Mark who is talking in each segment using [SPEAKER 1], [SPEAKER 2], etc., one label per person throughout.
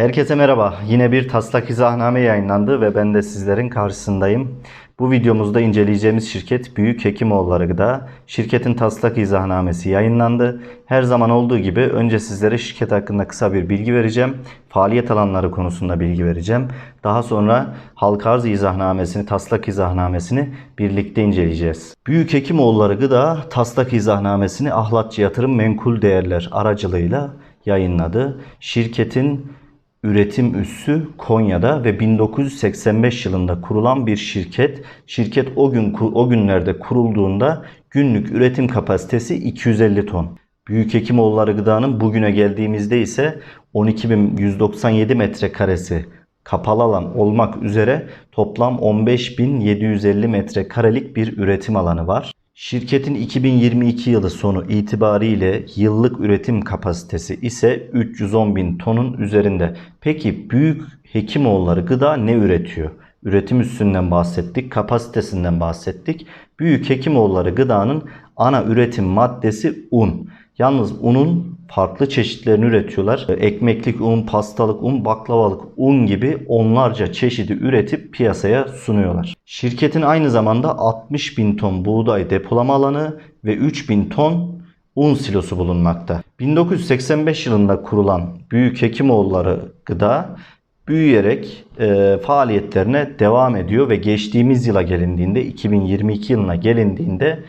[SPEAKER 1] Herkese merhaba. Yine bir taslak izahname yayınlandı ve ben de sizlerin karşısındayım. Bu videomuzda inceleyeceğimiz şirket Büyük Hekimoğulları Gıda. Şirketin taslak izahnamesi yayınlandı. Her zaman olduğu gibi önce sizlere şirket hakkında kısa bir bilgi vereceğim. Faaliyet alanları konusunda bilgi vereceğim. Daha sonra halka arz izahnamesini, taslak izahnamesini birlikte inceleyeceğiz. Büyük Hekimoğulları Gıda taslak izahnamesini Ahlatçı Yatırım Menkul Değerler aracılığıyla yayınladı. Şirketin üretim üssü Konya'da ve 1985 yılında kurulan bir şirket. Şirket o gün o günlerde kurulduğunda günlük üretim kapasitesi 250 ton. Büyük Hekimoğulları Gıda'nın bugüne geldiğimizde ise 12.197 metrekaresi kapalı alan olmak üzere toplam 15.750 metrekarelik bir üretim alanı var. Şirketin 2022 yılı sonu itibariyle yıllık üretim kapasitesi ise 310 bin tonun üzerinde. Peki Büyük Hekimoğulları Gıda ne üretiyor? Üretim üstünden bahsettik, kapasitesinden bahsettik. Büyük Hekimoğulları Gıda'nın ana üretim maddesi un. Yalnız unun farklı çeşitlerini üretiyorlar. Ekmeklik un, pastalık un, baklavalık un gibi onlarca çeşidi üretip piyasaya sunuyorlar. Şirketin aynı zamanda 60 bin ton buğday depolama alanı ve 3 bin ton un silosu bulunmakta. 1985 yılında kurulan Büyük Hekimoğulları Gıda büyüyerek e, faaliyetlerine devam ediyor ve geçtiğimiz yıla gelindiğinde 2022 yılına gelindiğinde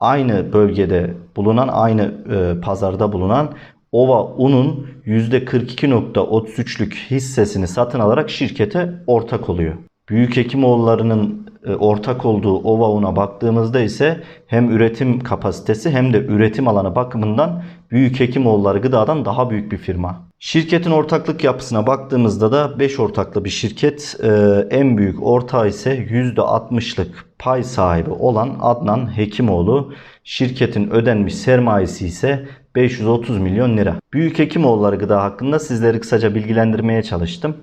[SPEAKER 1] aynı bölgede bulunan aynı e, pazarda bulunan Ova Un'un %42.33'lük hissesini satın alarak şirkete ortak oluyor. Büyük Hekimoğulları'nın e, ortak olduğu Ova Un'a baktığımızda ise hem üretim kapasitesi hem de üretim alanı bakımından Büyük Hekimoğulları Gıda'dan daha büyük bir firma. Şirketin ortaklık yapısına baktığımızda da 5 ortaklı bir şirket. E, en büyük ortağı ise %60'lık pay sahibi olan Adnan Hekimoğlu. Şirketin ödenmiş sermayesi ise 530 milyon lira. Büyük Hekimoğulları Gıda hakkında sizleri kısaca bilgilendirmeye çalıştım.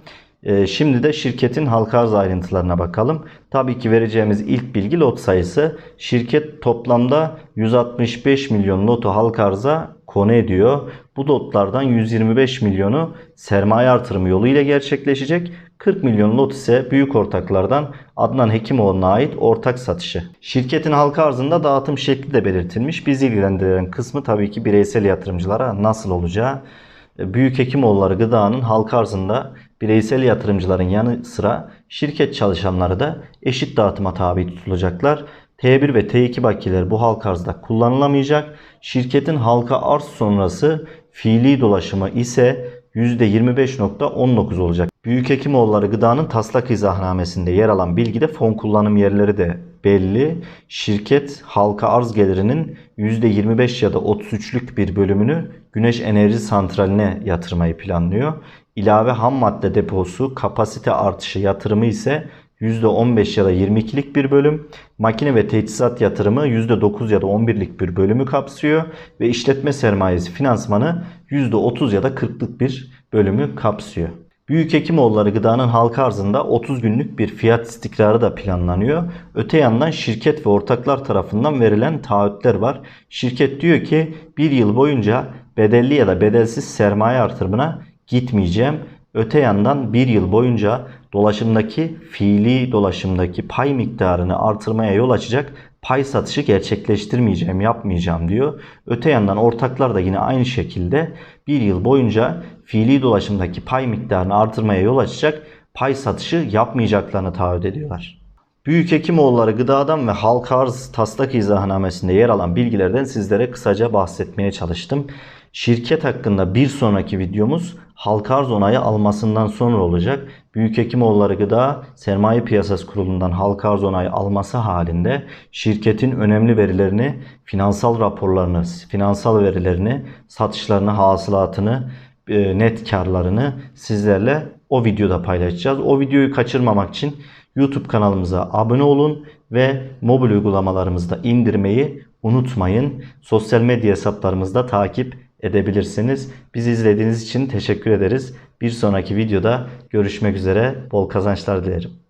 [SPEAKER 1] Ee, Şimdi de şirketin halka arz ayrıntılarına bakalım. Tabii ki vereceğimiz ilk bilgi lot sayısı. Şirket toplamda 165 milyon lotu halka arza konu ediyor. Bu lotlardan 125 milyonu sermaye artırımı yoluyla gerçekleşecek. 40 milyon lot ise büyük ortaklardan Adnan Hekimoğlu'na ait ortak satışı. Şirketin halka arzında dağıtım şekli de belirtilmiş. Bizi ilgilendiren kısmı tabii ki bireysel yatırımcılara nasıl olacağı. Büyük Hekimoğulları Gıda'nın halka arzında bireysel yatırımcıların yanı sıra şirket çalışanları da eşit dağıtıma tabi tutulacaklar. T1 ve T2 bakiyeler bu halka arzda kullanılamayacak. Şirketin halka arz sonrası fiili dolaşımı ise %25.19 olacak. Büyük Hekimoğulları Gıda'nın taslak izahnamesinde yer alan bilgide fon kullanım yerleri de belli. Şirket halka arz gelirinin %25 ya da 33'lük bir bölümünü güneş enerji santraline yatırmayı planlıyor. İlave ham madde deposu kapasite artışı yatırımı ise %15 ya da 22'lik bir bölüm, makine ve teçhizat yatırımı %9 ya da 11'lik bir bölümü kapsıyor ve işletme sermayesi finansmanı %30 ya da 40'lık bir bölümü kapsıyor. Büyük Hekimoğulları Gıda'nın halka arzında 30 günlük bir fiyat istikrarı da planlanıyor. Öte yandan şirket ve ortaklar tarafından verilen taahhütler var. Şirket diyor ki bir yıl boyunca bedelli ya da bedelsiz sermaye artırımına gitmeyeceğim. Öte yandan bir yıl boyunca dolaşımdaki fiili dolaşımdaki pay miktarını artırmaya yol açacak pay satışı gerçekleştirmeyeceğim, yapmayacağım diyor. Öte yandan ortaklar da yine aynı şekilde bir yıl boyunca fiili dolaşımdaki pay miktarını artırmaya yol açacak pay satışı yapmayacaklarını taahhüt ediyorlar. Büyük Hekimoğulları gıdadan ve halka arz taslak izahnamesinde yer alan bilgilerden sizlere kısaca bahsetmeye çalıştım. Şirket hakkında bir sonraki videomuz halka arz onayı almasından sonra olacak. Büyük Hekimoğulları Gıda Sermaye Piyasası Kurulu'ndan halka arz onayı alması halinde şirketin önemli verilerini, finansal raporlarını, finansal verilerini, satışlarını, hasılatını, e, net karlarını sizlerle o videoda paylaşacağız. O videoyu kaçırmamak için YouTube kanalımıza abone olun ve mobil uygulamalarımızda indirmeyi unutmayın. Sosyal medya hesaplarımızda takip edebilirsiniz. Bizi izlediğiniz için teşekkür ederiz. Bir sonraki videoda görüşmek üzere. Bol kazançlar dilerim.